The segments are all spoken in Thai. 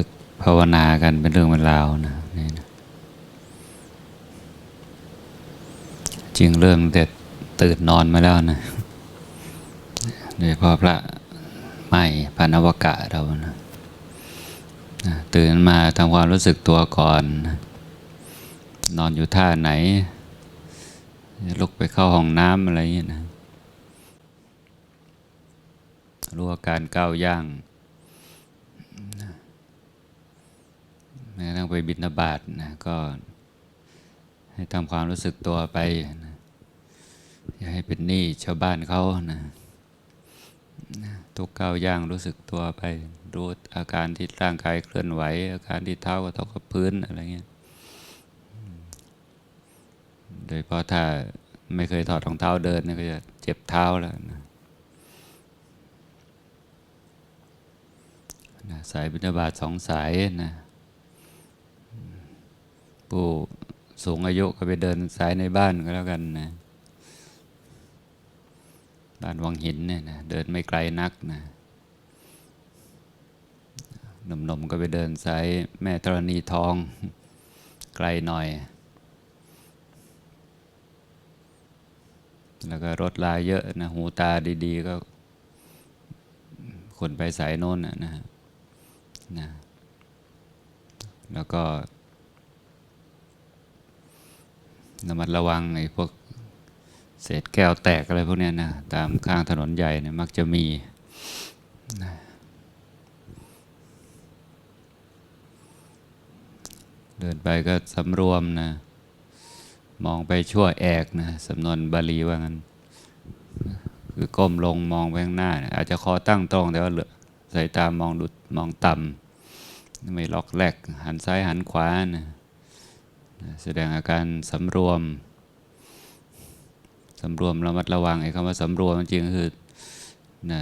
ึกภาวนากันเป็นเรื่องเป็นราวนะนี่นะจริงเรื่องเด็ดตื่นนอนมาแล้วนะโดยเฉพาะพระไม่พันอวกะเรานะตื่นมาทำความรู้สึกตัวก่อน นอนอยู่ท่าไหน ลุกไปเข้าห้องน้ำอะไรอย่างเงี้นะรู้อาการก้าวย่าง แม้กระทั่งไปบิณฑบาตนะก็ให้ทำความรู้สึกตัวไปนะอย่าให้เป็นหนี้ชาวบ้านเขานะทุกก้าวย่างรู้สึกตัวไปรู้อาการที่ร่างกายเคลื่อนไหว อาการที่เท้ากระทบกับพื้นอะไรเงี้ยโดยเพราะถ้าไม่เคยถอดรองเท้าเดินเนี่ยก็จะเจ็บเท้าแล้วนะนะสายบิณฑบาตสองสายนะ ผู้สูงอายุก็ไปเดินสายในบ้านก็แล้วกันนะ บ้านวังหินเนี่ยนะเดินไม่ไกลนักนะหนุ่มๆก็ไปเดินสายแม่ธรณีทองไกลหน่อย แล้วก็รถลาเยอะนะหูตาดีๆ ก็คนไปสายโน้นนะนะนะแล้วก็ ระมัดระวังไอ้พวกเศษแก้วแตกอะไรพวกนี้นะตามข้างถนนใหญ่เนี่ยมักจะมีนะเดินไปก็สำรวมนะ มองไปชั่วแอกนะสำนวนบาลีว่างั้น คือก้มลงมองไปข้างหน้านะอาจจะคอตั้งตรงแต่ว่าเหลือสายตามองดุดมองต่ำไม่ล็อกแลกหันซ้ายหันขวานะนะ แสดงอาการสำรวมสำรวมระมัดระวังไอ้คำว่าสำรวมจริงๆก็คือนะ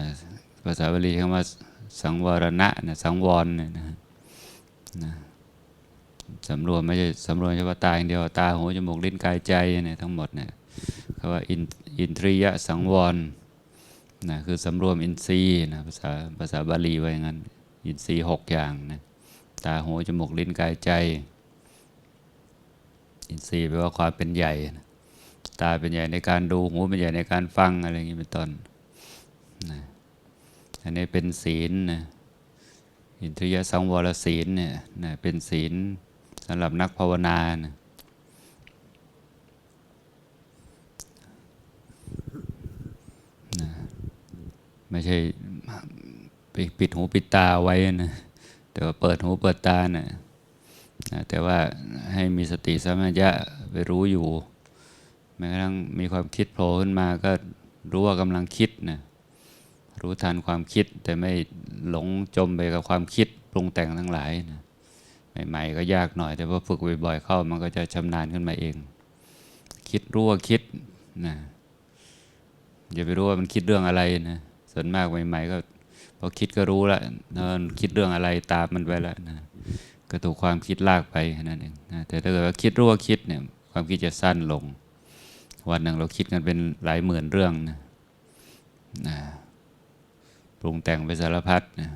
ภาษาบาลีคำว่าสังวรณะนะสังวรเนี่ยนะนะสำรวมไม่ใช่สำรวมเฉพาะตาอย่างเดียวตาหูจมูกลิ้นกายใจเนี่ยทั้งหมดเนี่ยคำว่าอินอินทรียะสังวรนะคือสำรวมอินทรีย์นะภาษาภาษาบาลีไว้งั้น อินทรีย์หกอย่างนะตาหูจมูกลิ้นกายใจ อินทรีย์แปลว่าความเป็นใหญ่ ตาเป็นใหญ่ในการดูหูเป็นใหญ่ในการฟังอะไรอย่างนี้เป็นต้นนะอันนี้เป็นศีลนะอินทรียสังวรศีลเนี่ยนะเป็นศีลสำหรับนักภาวนานะไม่ใช่ปิดหูปิดตาไว้นะแต่ว่าเปิดหูเปิดตาเนะนะ แต่ว่าให้มีสติสัมปชัญญะไปรู้อยู่แม้กระทั่งมีความคิดโผล่ขึ้นมาก็รู้ว่ากำลังคิดนะรู้ทันความคิดแต่ไม่หลงจมไปกับความคิดปรุงแต่งทั้งหลายนะใหม่ๆก็ยากหน่อย แต่พอฝึกบ่อยๆเข้ามันก็จะชำนาญขึ้นมาเอง คิดรู้ว่าคิดนะอย่าไปรู้ว่ามันคิดเรื่องอะไรนะส่วนมากใหม่ๆก็พอคิดก็รู้ละนอนคิดเรื่องอะไรตามมันไปแล้วนะ ก็ถูกความคิดลากไปนั่นเองนะแต่ถ้าเกิดว่าคิดรู้ว่าคิดเนี่ยความคิดจะสั้นลง วันหนึ่งเราคิดกันเป็นหลายหมื่นเรื่องนะนะปรุงแต่งไปสารพัดนะ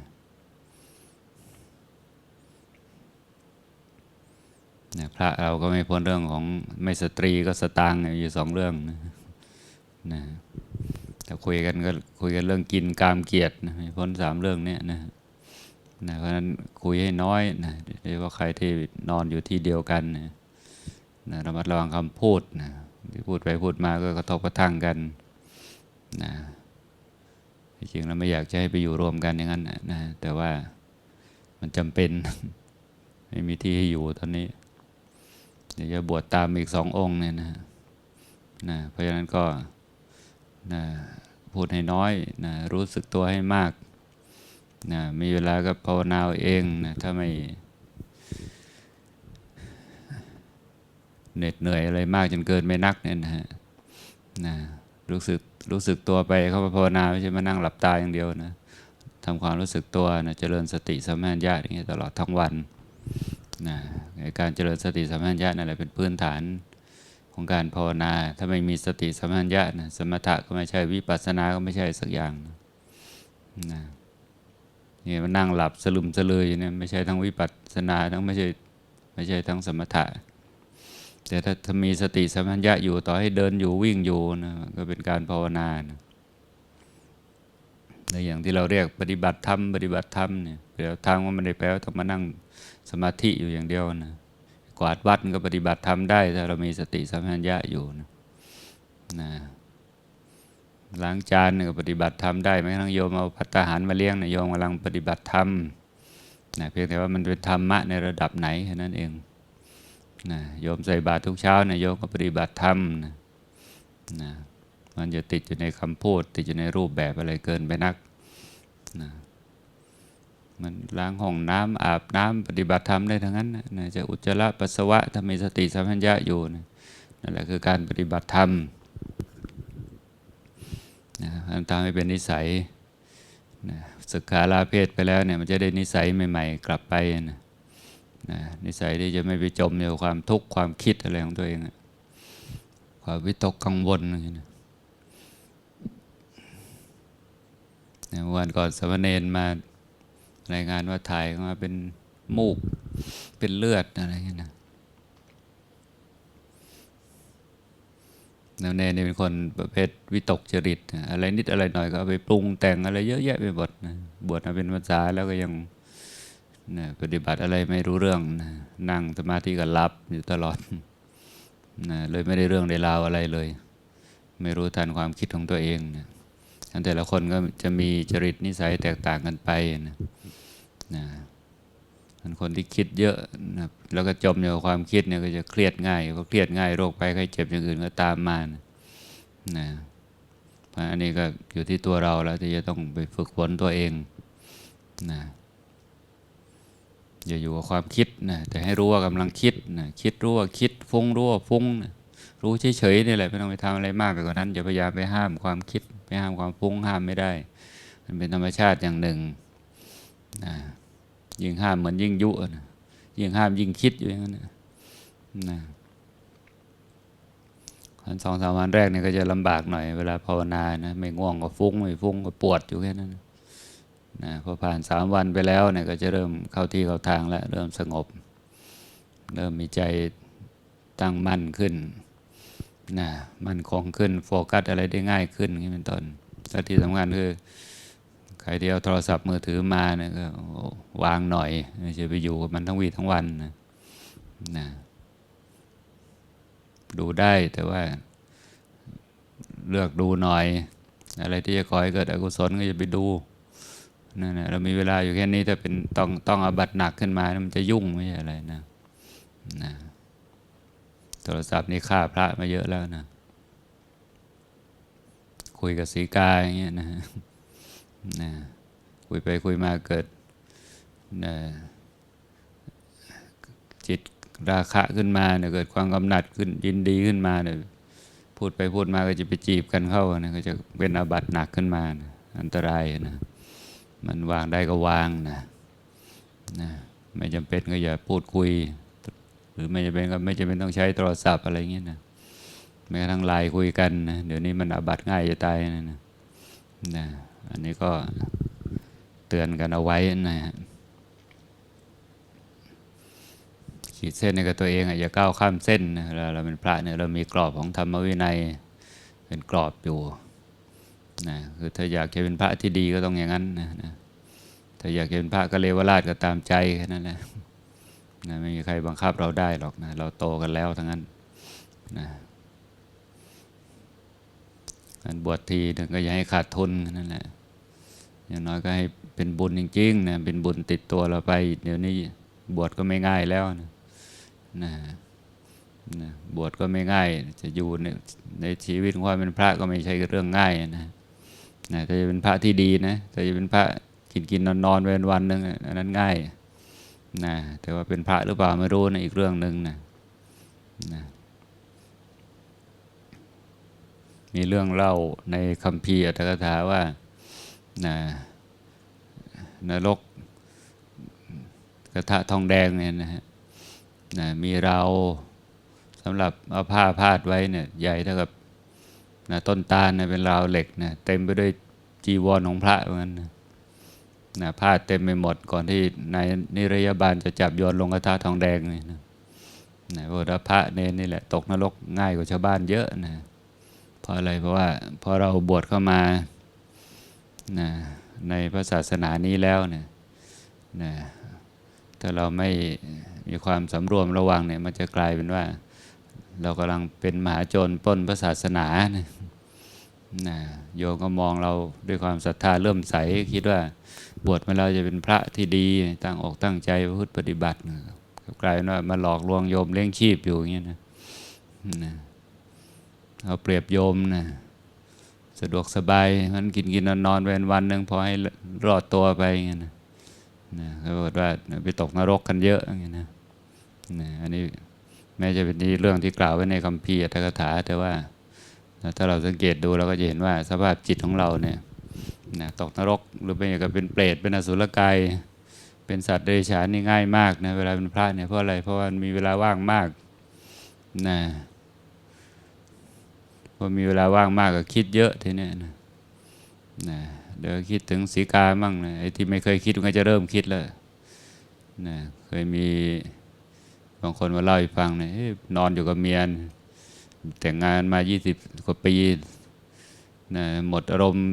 นะพระเราก็ไม่พ้นเรื่องของไม่สตรีก็สตางค์อยู่สองเรื่องนะนะแต่คุยกันก็คุยกันเรื่องกินกามเกียรตินะไม่พ้นสามเรื่องเนี้ยนะ นะเพราะนั้นคุยให้น้อยนะโดยเฉพาใครที่นอนอยู่ที่เดียวกันนะนะระมัดระวังคำพูดนะที่พูดไปพูดมาก็กระทบกระทั่งกันนะจริงๆแล้วไม่อยากจะให้ไปอยู่รวมกันอย่างนั้นนะนะแต่ว่ามันจำเป็น ไม่มีที่ให้อยู่ตอนนี้เดี๋ยวจะบวชตามอีกสององค์เนี่ยนะนะเพราะฉะนั้นก็นะพูดให้น้อยนะรู้สึกตัวให้มาก นะมีเวลาก็ภาวนาเอาเองนะถ้าไม่เหน็ดเหนื่อยอะไรมากจนเกินไม่นักเนี่ยนะฮะนะรู้สึกรู้สึกตัวไปเข้าภาวนาไม่ใช่มานั่งหลับตาอย่างเดียวนะทำความรู้สึกตัวนะเจริญสติสัมปชัญญะอย่างเงี้ยตลอดทั้งวันนะการเจริญสติสัมปชัญญะนั่นแหละเป็นพื้นฐานของการภาวนา ถ้าไม่มีสติสัมปชัญญะนะสมถะก็ไม่ใช่วิปัสสนาก็ไม่ใช่สักอย่างนะ นี่มันนั่งหลับสลึมสลืออยู่เนี่ยไม่ใช่ทั้งวิปัสสนาทั้งไม่ใช่ไม่ใช่ทั้งสมถะ แต่ถ้าถ้ามีสติสัมปชัญญะอยู่ต่อให้เดินอยู่วิ่งอยู่นะก็เป็นการภาวนานะในอย่างที่เราเรียกปฏิบัติธรรมปฏิบัติธรรมเนี่ยเดี๋ยวทางว่ามันได้แปลว่าต้องมานั่งสมาธิอยู่อย่างเดียวนะกวาดวัดก็ปฏิบัติธรรมได้ ถ้าเรามีสติสัมปชัญญะอยู่นะนะ ล้างจานเนี่ยปฏิบัติธรรมได้ไหมทั้งโยมเอาพัตตาหารมาเลี้ยงเนี่ยโยมกำลังปฏิบัติธรรมนะเพียงแต่ว่ามันเป็นธรรมะในระดับไหนแค่นั้นเองนะโยมใส่บาตรทุกเช้าเนี่ยโยมก็ปฏิบัติธรรมนะนะมันจะติดอยู่ในคำพูด ติดอยู่ในรูปแบบอะไรเกินไปนักนะมันล้างห้องน้ำอาบน้ำปฏิบัติธรรมได้ทั้งนั้นนะจะอุจจาระปัสสาวะถ้ามีสติสัมปชัญญะอยู่นะนั่นแหละคือการปฏิบัติธรรม นะมันทำให้เป็นนิสัยนะศึกษาลาเพศไปแล้วเนี่ยมันจะได้นิสัยใหม่ ๆ กลับไปนะนะนิสัยที่จะไม่ไปจมอยู่ความทุกข์ความคิดอะไรของตัวเอง ความวิตกกังวลอะไรอย่างเงี้ยนะเนี่ยวันก่อนสามเณรมารายงานว่าถ่ายมาเป็นมูกเป็นเลือดอะไรอย่างเงี้ยนะ แนวแน่นี่เป็นคนประเภทวิตกจริต อะไรนิดอะไรหน่อยก็ไปปรุงแต่งอะไรเยอะแยะไปหมดนะบวชมาเป็นภาษาแล้วก็ยังนะปฏิบัติอะไรไม่รู้เรื่องนะนั่งสมาธิก็หลับอยู่ตลอดนะเลยไม่ได้เรื่องได้ราวอะไรเลย ไม่รู้ทันความคิดของตัวเองนะแต่ละคนก็จะมีจริตนิสัยแตกต่างกันไปนะนะ คนที่คิดเยอะนะแล้วก็จมอยู่กับความคิดเนี่ยก็จะเครียดง่ายพอเครียดง่ายโรคภัยไข้เจ็บอย่างอื่นก็ตามมานะนะเพราะอันนี้ก็อยู่ที่ตัวเราแล้วที่จะต้องไปฝึกฝนตัวเองนะอย่าอยู่กับความคิดนะแต่ให้รู้ว่ากำลังคิดนะคิดรู้ว่าคิดฟุ้งรู้ว่าฟุ้งนะรู้เฉยๆนี่แหละไม่ต้องไปทำอะไรมากไปกว่านั้นอย่าพยายามไปห้ามความคิดไปห้ามความฟุ้งห้ามไม่ได้ มันเป็นธรรมชาติอย่างหนึ่งนะ ยิ่งห้ามเหมือนยิ่งยุนะยิ่งห้ามยิ่งคิดอยู่อย่างนั้นนะนะวันสองสามวันแรกเนี่ยก็จะลำบากหน่อยเวลาภาวนานะไม่ง่วงก็ฟุ้งไม่ฟุ้งก็ปวดอยู่แค่นั้นนะพอผ่านสามวันไปแล้วเนี่ยก็จะเริ่มเข้าที่เข้าทางแล้วเริ่มสงบ เริ่มมีใจตั้งมั่นขึ้นนะมั่นคงขึ้นโฟกัสอะไรได้ง่ายขึ้นนี้เป็นต้นและที่สำคัญคือ รที่เอาโทรศัพท์มือถือมาเนี่ยก็วางหน่อยไม่ใช่ไปอยู่กับมันทั้งวีทั้งวันนะนะดูได้แต่ว่าเลือกดูหน่อย อะไรที่จะก่อให้เกิดอกุศลก็จะไปดูนั่นนะเรามีเวลาอยู่แค่นี้ถ้าเป็นต้องต้องอาบัตหนักขึ้นมา มันจะยุ่งไม่ใช่อะไรนะนะโทรศัพท์นี่ฆ่าพระมาเยอะแล้วนะ คุยกับสีกาอย่างเงี้ยนะ นะคุยไปคุยมาเกิดนะจิตราคะขึ้นมาเนี่ยเกิดความกำหนัดขึ้นยินดีขึ้นมาเนี่ยพูดไปพูดมาก็จะไปจีบกันเข้านะก็จะเป็นอาบัติหนักขึ้นมานะอันตรายนะมันวางได้ก็วางนะนะไม่จำเป็นก็อย่าพูดคุย หรือไม่จำเป็นก็ไม่จำเป็นต้องใช้โทรศัพท์อะไรเงี้ยนะแม้กระทั่งไลน์คุยกันนะเดี๋ยวนี้มันอาบัติง่ายจะตายนะนะ อันนี้ก็เตือนกันเอาไว้นะฮะขีดเส้นในกับตัวเองอะอย่าก้าวข้ามเส้นนะเราเราเป็นพระเนี่ยเรามีกรอบของธรรมวินัยเป็นกรอบอยู่นะคือถ้าอยากจะเป็นพระที่ดีก็ต้องอย่างนั้นนะนะถ้าอยากจะเป็นพระก็เลวราชก็ตามใจแค่นั้นแหละนะไม่มีใครบังคับเราได้หรอกนะเราโตกันแล้วทั้งนั้นนะ การบวชทีก็อย่าให้ขาดทุนนั่นแหละอย่างน้อยก็ให้เป็นบุญจริงๆนะเป็นบุญติดตัวเราไป เดี๋ยวนี้บวชก็ไม่ง่ายแล้วนะนะนะบวชก็ไม่ง่าย จะอยู่ในในชีวิตของความเป็นพระก็ไม่ใช่เรื่องง่ายนะนะถ้าจะเป็นพระที่ดีนะถ้าจะเป็นพระกินกินนอนนอนเป็นวันหนึ่งอันนั้นง่ายนะแต่ว่าเป็นพระหรือเปล่าไม่รู้นะอีกเรื่องหนึ่งนะนะ มีเรื่องเล่าในคัมภีอัตถกถาว่านะนรกกระทะทองแดงเนี่ยนะฮะนะมีเราสำหรับเอาผ้าพาดไว้เนี่ยใหญ่เท่ากับนะต้นตาลนะเป็นราวเหล็กนะเต็มไปด้วยจีวรของพระเหมือนกันนะนะผ้าเต็มไปหมดก่อนที่นายนิรยาบาลจะจับโยนลงกระทะทองแดงนี่นะนะเพราะว่าพระเนนนี่แหละตกนรกง่ายกว่าชาวบ้านเยอะนะ ราะอะไรเพราะว่าพอเราบวชเข้ามานะในพระศาสนานี้แล้วเนี่ยนะถ้าเราไม่มีความสำรวมระวังเนี่ยมันจะกลายเป็นว่า เรากำลังเป็นมหาโจรป้นพระศาสนานะนะโยมก็มองเราด้วยความศรัทธาเริ่มใสคิดว่าบวชมาเราจะเป็นพระที่ดีตั้งอกตั้งใจพฤติปฏิบัติกลายเป็นว่ามาหลอกลวงโยมเลี้ยงชีพอยู่อย่างเงี้ยนะนะ เอาเปรียบโยมนะสะดวกสบายมันกินกินนอนนอนๆไปวันหนึ่งพอให้รอดตัวไปอย่างเงี้ยนะนะเขาบอกว่าไปตกนรกกันเยอะอย่างเงี้ยนะนะอันนี้แม้จะเป็นที่เรื่องที่กล่าวไว้ในคัมภีร์อัตถกถา แต่ว่าถ้าเราสังเกตดูเราก็จะเห็นว่าสภาพจิตของเราเนี่ยนะตกนรกหรือเป็นกับเป็นเปรตเป็นอสุรกายเป็นสัตว์เดรัจฉานนี่ง่ายมากนะเวลาเป็นพระเนี่ยเพราะอะไรเพราะว่ามีเวลาว่างมากนะ พอมีเวลาว่างมากก็คิดเยอะทีนี้นะนะเดี๋ยวคิดถึงสีกามั่งนะไอ้ที่ไม่เคยคิดมันก็จะเริ่มคิดแล้วนะเคยมีบางคนมาเล่าให้ฟังเนี่ยเอ๊ะนอนอยู่กับเมียน แต่งงานมา 20 กว่าปีนะหมดอารมณ์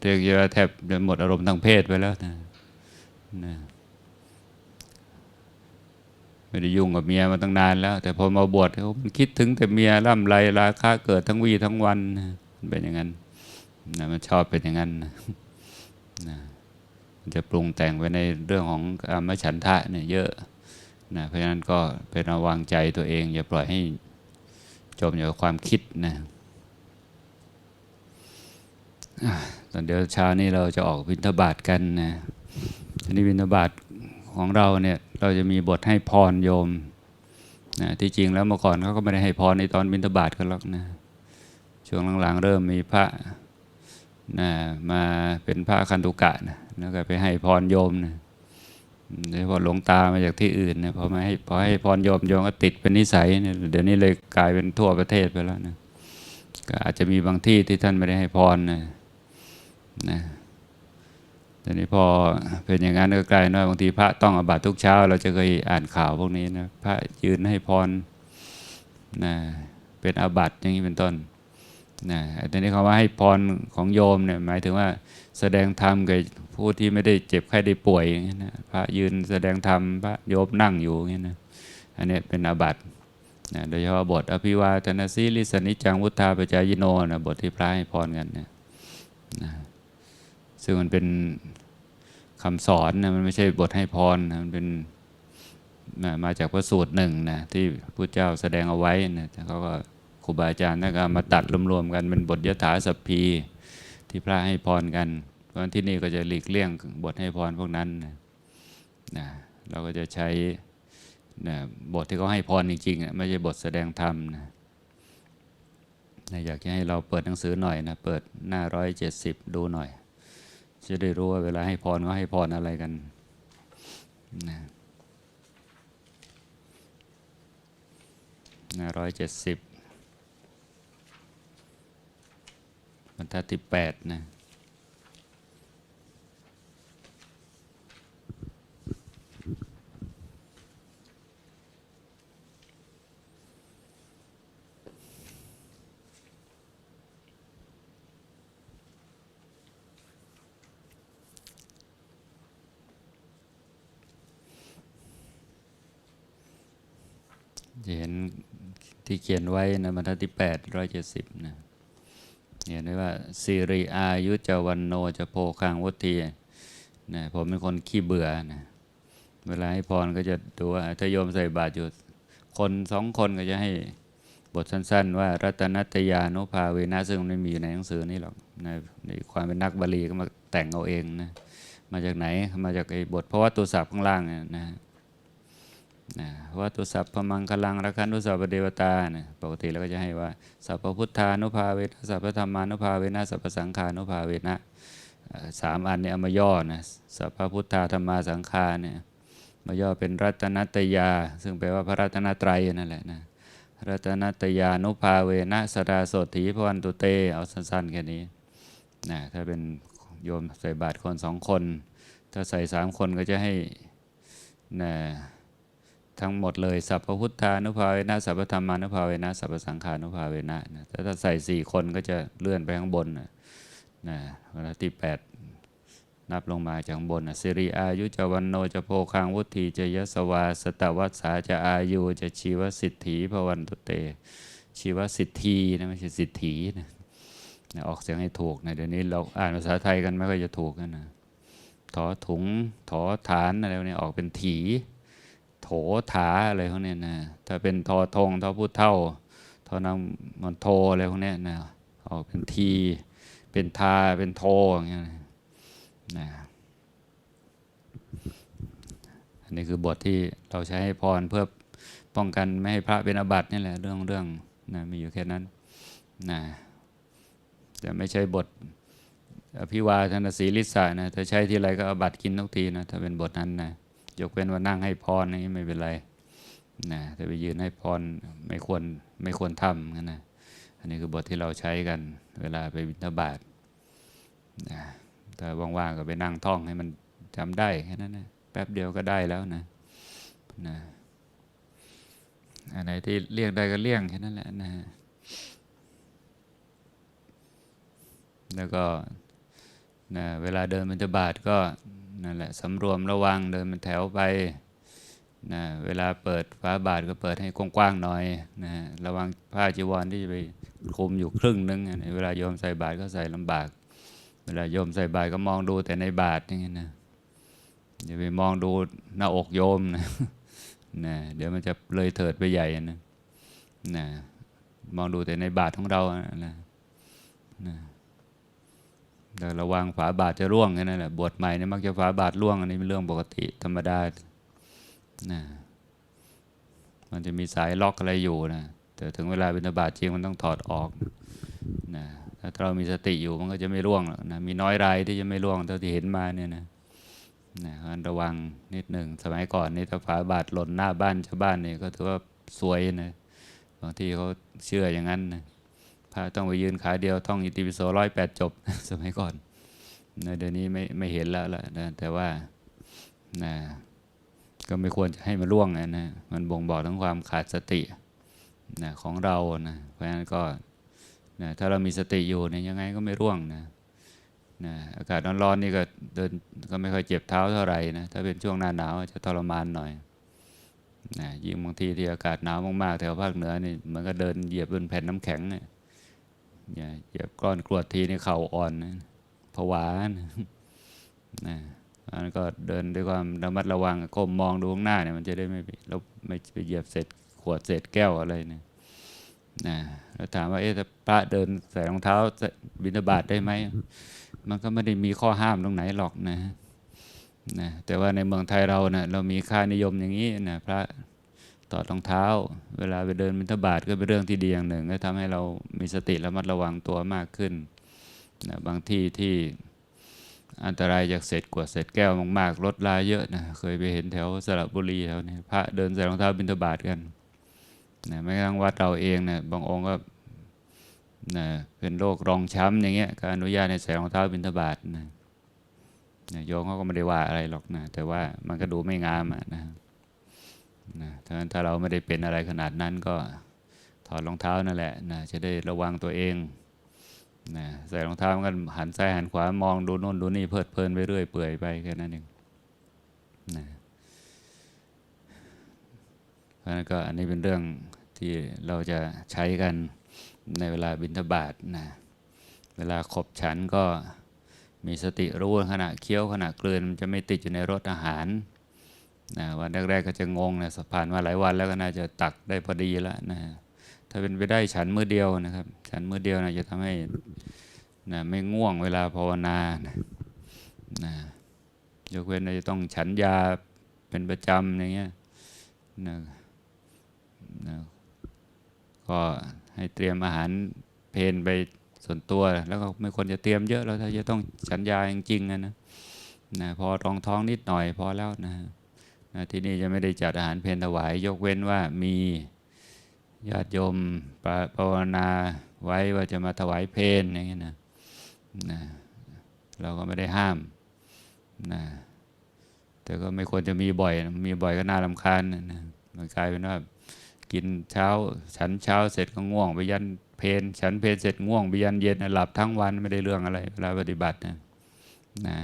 เรียกว่าแทบจะหมดอารมณ์ทางเพศไปแล้วนะนะ ไม่ได้ยุ่งกับเมียมาตั้งนานแล้ว แต่พอมาบวชเขาคิดถึงแต่เมียร่ำไรราคาเกิดทั้งวีทั้งวันมันเป็นอย่างนั้นนะมันชอบเป็นอย่างนั้นนะมันจะปรุงแต่งไปในเรื่องของกามฉันทะเนี่ยเยอะนะเพราะฉะนั้นก็เป็นระวังใจตัวเอง อย่าปล่อยให้จมอยู่กับความคิดนะอะตอนเดี๋ยวเช้านี้เราจะออกบิณฑบาตกันนะทีนี้บิณฑบาต ของเราเนี่ยเราจะมีบทให้พรโยมนะที่จริงแล้วเมื่อก่อนเขาก็ไม่ได้ให้พรในตอนบิณฑบาตกันหรอกนะช่วงหลังๆเริ่มมีพระนะมาเป็นพระคันตุกะนะแล้วก็ไปให้พรโยมนะโดยเฉพาะหลวงตามาจากที่อื่นนี่ยพอมาให้พอให้พรโยมโยมก็ติดเป็นนิสัยเนี่ยเดี๋ยวนี้เลยกลายเป็นทั่วประเทศไปแล้วนะก็อาจจะมีบางที่ที่ท่านไม่ได้ให้พรนะนะ แต่นี้พอเป็นอย่างนั้นก็กลายเนว่าบางทีพระต้องอาบัตทุกเช้า เราจะเคยอ่านข่าวพวกนี้นะพระยืนให้พรนะเป็นอาบัตอย่างนี้เป็นต้นนะแต่นี้คำว่าให้พรของโยมเนี่ยหมายถึงว่าแสดงธรรมกับผู้ที่ไม่ได้เจ็บไข้ได้ป่วยอย่างเงี้นะพระยืนแสดงธรรมพระโยมนั่งอยู่อย่างเงี้นะอันนี้เป็นอาบัตนะโดยเฉพาะบทอภิวาทนาสีลิสนิจจังวุฒาปจายโนนะบทที่พระให้พรกันเนี่ยนะ ซึ่งมันเป็นคำสอนนะมันไม่ใช่บทให้พรนะมันเป็นมาจากพระสูตรหนึ่งนะที่พระเจ้าแสดงเอาไว้นะแต่เขาก็ครูบาอาจารย์ท่านก็เอามาตัดรวมๆกันเป็นบทยถาสัพพี ที่พระให้พรกัน เพราะฉะนั้นที่นี่ก็จะหลีกเลี่ยงบทให้พรพวกนั้นนะนะเราก็จะใช้นะบทที่เขาให้พรจริงๆ ไม่ใช่บทแสดงธรรมนะนะอยากจะให้เราเปิดหนังสือหน่อยนะ เปิดหน้าร้อยเจ็ดสิบดูหน่อย จะได้รู้ว่าเวลาให้พรก็ให้พรอะไรกันนะร้อยเจ็ดสิบบรรทัดที่แปดนะ จะเห็นที่เขียนไว้นะบรรทัดที่แปดร้อยเจ็ดสิบนะเห็นได้ว่าสิริอายุจวันโนจะโพคังวัตถีนะผมเป็นคนขี้เบื่อนะเวลาให้พรก็จะดูว่าถ้าโยมใส่บาตรอยู่คนสองคนก็จะให้บทสั้น ๆ ว่ารัตนัตยานุภาเวนะซึ่งไม่มีอยู่ในหนังสือนี่หรอกในในความเป็นนักบาลีก็มาแต่งเอาเองนะมาจากไหนมาจากไอ้บทเพราะว่าตัวศัพท์ข้างล่างเนี่ยนะ นะวัตุสัพพมังคลังรักขันตุสัพเดวตานะปกติเราก็จะให้ว่า สัพพพุทธานุภาเวนะสัพพธรรมานุภาเวนะสัพพสังฆานุภาเวนะสามอันเนี่ยมาย่อนะสัพพพุทธาธรรมาสังฆาเนี่ยมาย่อเป็นรัตนัตยา ซึ่งแปลว่าพระรัตนตรัยนั่นแหละนะรัตนัตยานุภาเวนะสดาโสถีพวันตุเตเอาสั้นๆแค่นี้นะถ้าเป็นโยมใส่บาตรคนสองคน ถ้าใส่สามคนก็จะให้นะ ทั้งหมดเลยสัพพพุทธานุภาเวนะสัพพธรรมานุภาเวนะสัพพสังขานุภาเวนะนะถ้าใส่สี่คนก็จะเลื่อนไปข้างบนนะนะเวลาที่แปดนับลงมาจากข้างบนนะสิริอายุจวันโนจะโพคังวุฒีจะยสวาสตวัสสาจะอายุจะชีวสิทธีพวันตุเต ชีวสิทธีนะไม่ใช่สิทธีนะออกเสียงให้ถูกนะเดี๋ยวนี้เราอ่านภาษาไทยกันไม่ค่อยจะถูกกันนะถอถุงถอฐานอะไรพวกนี้ออกเป็นถี โถถาอะไรพวกนี้นะถ้าเป็นทอทงทอพูดเท่าทอนำมันโทอะไรพวกนี้นะออกเป็นที เป็นทาเป็นโทอย่างเงี้ยนะนะอันนี้คือบทที่เราใช้ให้พรเพื่อป้องกันไม่ให้พระเป็นอาบัตินี่แหละเรื่องเรื่องนะมีอยู่แค่นั้นนะแต่ไม่ใช่บทอภิวาทนาสีลิสานะถ้าใช้ที่ไรก็อาบัติกินทุกทีนะถ้าเป็นบทนั้นนะ ยกเว้นว่านั่งให้พรนี่ไม่เป็นไรนะแต่ไปยืนให้พรไม่ควรไม่ควรทำงั้นนะอันนี้คือบทที่เราใช้กัน เวลาไปบิณฑบาตนะถ้าว่างๆก็ไปนั่งท่องให้มันจำได้แค่นั้นนะแป๊บเดียวก็ได้แล้วนะนะอันไหนที่เลี่ยงได้ก็เลี่ยงแค่นั้นแหละนะแล้วก็นะเวลาเดินบิณฑบาตก็ นั่นแหละสำรวมระวังเดินเป็นแถวไปนะเวลาเปิดฟ้าบาทก็เปิดให้กว้างๆหน่อยนะระวังผ้าจีวรที่จะไปคลุมอยู่ครึ่งนึงนะเวลาโยมใส่บาตรก็ใส่ลำบาก เวลาโยมใส่บาตรก็มองดูแต่ในบาตรอย่างนี้นะอย่าไปมองดูหน้าอกโยมนะนะเดี๋ยวมันจะเลยเถิดไปใหญ่นะนะมองดูแต่ในบาตรของเรานะนะแต่ ระวังฝาบาทจะร่วงแค่นั้นแหละบวชใหม่เนี่ยมักจะฝาบาทร่วง อันนี้เป็นเรื่องปกติธรรมดานะมันจะมีสายล็อกอะไรอยู่นะแต่ถึงเวลาบิณฑบาตจริงมันต้องถอดออกนะถ้าเรามีสติอยู่มันก็จะไม่ร่วงหรอกนะมีน้อยรายที่จะไม่ร่วงเท่าที่เห็นมาเนี่ยนะนะระวังนิดหนึ่งสมัยก่อนนี่ถ้าฝาบาทหล่นหน้าบ้านชาวบ้านเนี่ยก็ถือว่าสวยนะบางที่เขาเชื่ออย่างนั้นนะ พระต้องไปยืนขาเดียวท่องอิติปิโสร้อยแปดจบ สมัยก่อนนะเดี๋ยวนี้ไม่ไม่เห็นแล้วละนะแต่ว่านะก็ไม่ควรจะให้มันร่วงนะนะมันบ่งบอกถึงความขาดสตินะของเรานะเพราะฉะนั้นก็นะถ้าเรามีสติอยู่เนี่ยยังไงก็ไม่ร่วงนะนะอากาศร้อนๆนี่ก็เดินก็ไม่ค่อยเจ็บเท้าเท่าไหร่นะถ้าเป็นช่วงหน้าหนาวจะทรมานหน่อยนะยิ่งบางทีที่อากาศหนาวมากๆแถวภาคเหนือนี่มันก็เดินเหยียบบนแผ่นน้ำแข็งเนี่ย เหยียบก้อนกรวดทีในเข่าอ่อนนะผวานะนะมันก็เดินด้วยความระมัดระวังก้มมองดูข้างหน้าเนี่ยมันจะได้ไม่แล้วไม่ไปเหยียบเศษขวดเศษแก้วอะไรเนี่ยนะแล้วถามว่าเอ๊ะพระเดินใส่รองเท้าบิณฑบาตได้ไหมมันก็ไม่ได้มีข้อห้ามตรงไหนหรอกนะนะแต่ว่าในเมืองไทยเราเนะ่ยเรามีค่านิยมอย่างนี้นะพระ ตอดรองเท้า เวลาไปเดินบิณฑบาตก็เป็นเรื่องที่ดีอย่างหนึ่งก็ทำให้เรามีสติระมัดระวังตัวมากขึ้นนะบางที่ที่อันตรายจากเศษกวดเศษแก้วมากๆรถลาเยอะนะเคยไปเห็นแถวสระบุรีแถวนี้พระเดินใส่รองเท้าบิณฑบาตกันนะไม่ต้องวัดเราเองนะบางองค์ก็นะเป็นโรครองช้ำอย่างเงี้ยก็อนุญาตให้ใส่รองเท้าบิณฑบาตนะนะโยมเขาก็ไม่ได้ว่าอะไรหรอกนะแต่ว่ามันก็ดูไม่งามอะนะ นะถ้าเราไม่ได้เป็นอะไรขนาดนั้นก็ถอดรองเท้านั่นแหละนะจะได้ระวังตัวเองนะใส่รองเท้ามันก็หันซ้ายหันขวามองดูโน่นดูนี่เพลิดเพลินไปเรื่อยเปื่อยไปแค่นั้นเองนะเพราะนั้นก็อันนี้เป็นเรื่องที่เราจะใช้กันในเวลาบิณฑบาตนะเวลาขบฉันก็มีสติรู้ขณะเคี้ยวขณะกลืนมันจะไม่ติดอยู่ในรสอาหาร นะวันแรกๆก็จะงงนะผ่านมาหลายวันแล้วก็น่าจะตักได้พอดีแล้วนะถ้าเป็นไปได้ฉันมือเดียวนะครับ ฉันมือเดียวนะจะทำให้นะไม่ง่วงเวลาภาวนานะนะยกเว้นเราจะต้องฉันยาเป็นประจำอย่างเงี้ยนะนะก็ให้เตรียมอาหารเพนไปส่วนตัว แล้วก็ไม่ควรจะเตรียมเยอะแล้วถ้าจะต้องฉันยาจริงๆนะนะพอรองท้องนิดหน่อยพอแล้วนะนะ ที่นี่จะไม่ได้จัดอาหารเพนถวาย ยกเว้นว่ามีญาติโยมปภาวนาไว้ว่าจะมาถวายเพนอย่างเงี้ยนะนะเราก็ไม่ได้ห้ามนะแต่ก็ไม่ควรจะมีบ่อยนะมีบ่อยก็น่ารำคาญนะมันกลายเป็นว่ากินเช้าฉันเช้าเสร็จก็ง่วงไปยันเพลนฉันเพลนเสร็จง่วงไปยันเย็นนะหลับทั้งวันไม่ได้เรื่องอะไรเวลาปฏิบัตินะนะ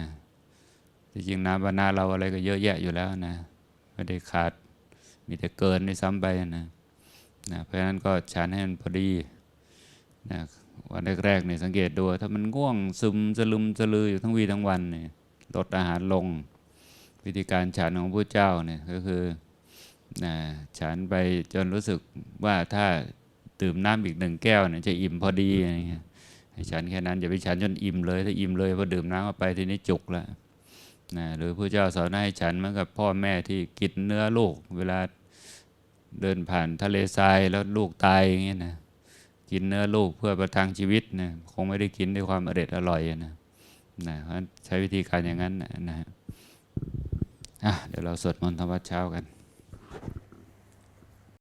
จริงๆน้ำบานาเราอะไรก็เยอะแยะอยู่แล้วนะ ไม่ได้ขาด มีแต่เกินในซ้ำไปนะนะเพราะฉะนั้นก็ฉันให้มันพอดีนะวันแรกๆเนี่ยสังเกตดู ถ้ามันง่วงซึมสลึมสลืออยู่ทั้งวีทั้งวันเนี่ยลดอาหารลง วิธีการฉันของพระเจ้าเนี่ยก็คือนะฉันไปจนรู้สึกว่าถ้าดื่มน้ำอีกหนึ่งแก้วเนี่ยจะอิ่มพอดีอะไรเงี้ยฉันแค่นั้นอย่าไปฉันจนอิ่มเลยถ้าอิ่มเลยพอดื่มน้ำเข้าไปทีนี้จุกแล้ว นะหรือพระเจ้าสอนให้ฉันเหมือนกับพ่อแม่ที่กินเนื้อลูก เวลาเดินผ่านทะเลทรายแล้วลูกตายอย่างเงี้ยนะกินเนื้อลูกเพื่อประทังชีวิตนะคงไม่ได้กินด้วยความอร็ดอร่อยนะนะเพราะฉะนั้นใช้วิธีการอย่างนั้นนะนะฮะอะเดี๋ยวเราสวดมนต์ทำวัดเช้ากัน